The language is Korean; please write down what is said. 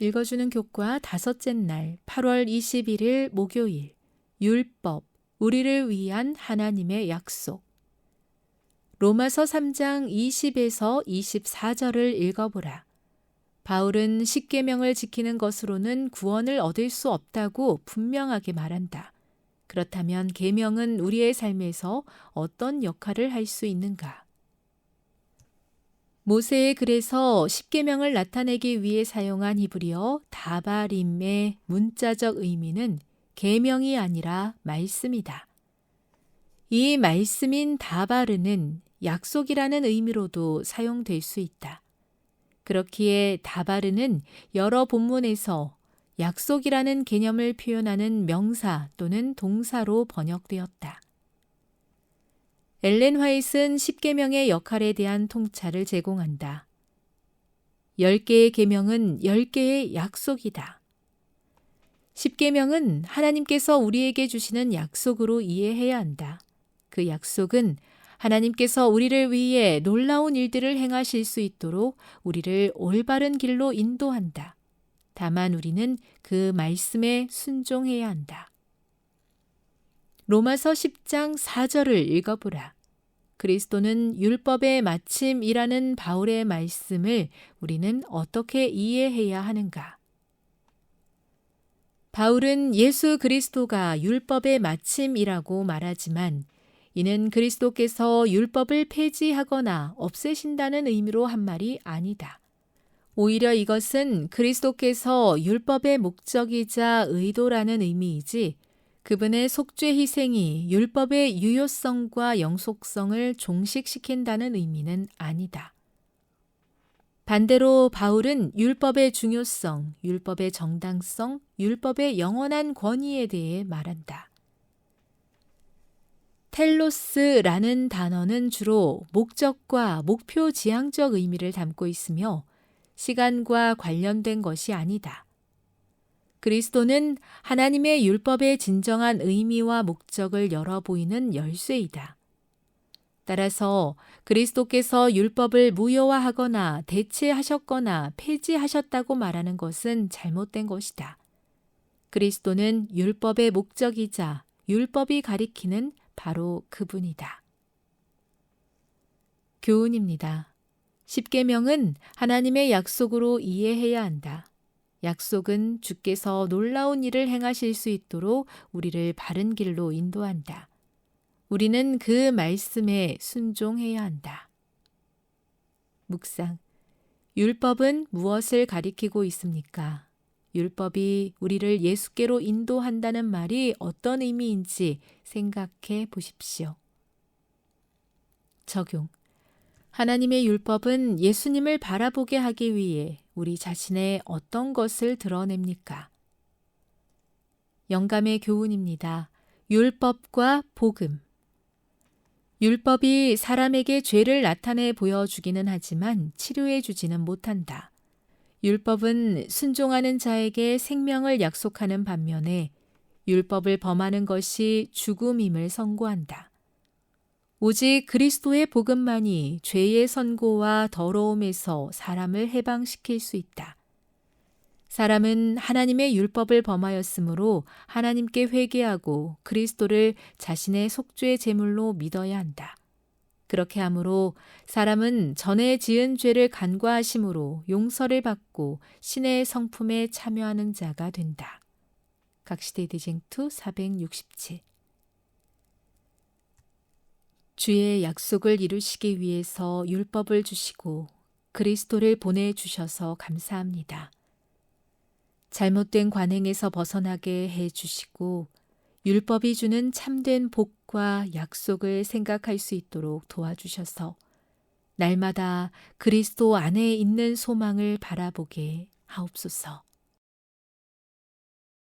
읽어주는 교과 다섯째 날 8월 21일 목요일 율법 우리를 위한 하나님의 약속 로마서 3장 20에서 24절을 읽어보라. 바울은 십계명을 지키는 것으로는 구원을 얻을 수 없다고 분명하게 말한다. 그렇다면 계명은 우리의 삶에서 어떤 역할을 할 수 있는가? 모세의 글에서 십계명을 나타내기 위해 사용한 히브리어 다바림의 문자적 의미는 계명이 아니라 말씀이다. 이 말씀인 다바르는 약속이라는 의미로도 사용될 수 있다. 그렇기에 다바르는 여러 본문에서 약속이라는 개념을 표현하는 명사 또는 동사로 번역되었다. 엘렌 화이트는 10계명의 역할에 대한 통찰을 제공한다. 10개의 계명은 10개의 약속이다. 10계명은 하나님께서 우리에게 주시는 약속으로 이해해야 한다. 그 약속은 하나님께서 우리를 위해 놀라운 일들을 행하실 수 있도록 우리를 올바른 길로 인도한다. 다만 우리는 그 말씀에 순종해야 한다. 로마서 10장 4절을 읽어보라. 그리스도는 율법의 마침이라는 바울의 말씀을 우리는 어떻게 이해해야 하는가? 바울은 예수 그리스도가 율법의 마침이라고 말하지만 이는 그리스도께서 율법을 폐지하거나 없애신다는 의미로 한 말이 아니다. 오히려 이것은 그리스도께서 율법의 목적이자 의도라는 의미이지 그분의 속죄 희생이 율법의 유효성과 영속성을 종식시킨다는 의미는 아니다. 반대로 바울은 율법의 중요성, 율법의 정당성, 율법의 영원한 권위에 대해 말한다. 텔로스라는 단어는 주로 목적과 목표 지향적 의미를 담고 있으며 시간과 관련된 것이 아니다. 그리스도는 하나님의 율법의 진정한 의미와 목적을 열어 보이는 열쇠이다. 따라서 그리스도께서 율법을 무효화하거나 대체하셨거나 폐지하셨다고 말하는 것은 잘못된 것이다. 그리스도는 율법의 목적이자 율법이 가리키는 바로 그분이다. 교훈입니다. 십계명은 하나님의 약속으로 이해해야 한다. 약속은 주께서 놀라운 일을 행하실 수 있도록 우리를 바른 길로 인도한다. 우리는 그 말씀에 순종해야 한다. 묵상. 율법은 무엇을 가리키고 있습니까? 율법이 우리를 예수께로 인도한다는 말이 어떤 의미인지 생각해 보십시오. 적용. 하나님의 율법은 예수님을 바라보게 하기 위해 우리 자신의 어떤 것을 드러냅니까? 영감의 교훈입니다. 율법과 복음. 율법이 사람에게 죄를 나타내 보여주기는 하지만 치료해 주지는 못한다. 율법은 순종하는 자에게 생명을 약속하는 반면에 율법을 범하는 것이 죽음임을 선고한다. 오직 그리스도의 복음만이 죄의 선고와 더러움에서 사람을 해방시킬 수 있다. 사람은 하나님의 율법을 범하였으므로 하나님께 회개하고 그리스도를 자신의 속죄 제물로 믿어야 한다. 그렇게 하므로 사람은 전에 지은 죄를 간과하심으로 용서를 받고 신의 성품에 참여하는 자가 된다. 각시대 디쟁투 467 주의 약속을 이루시기 위해서 율법을 주시고 그리스도를 보내주셔서 감사합니다. 잘못된 관행에서 벗어나게 해 주시고 율법이 주는 참된 복과 약속을 생각할 수 있도록 도와주셔서 날마다 그리스도 안에 있는 소망을 바라보게 하옵소서.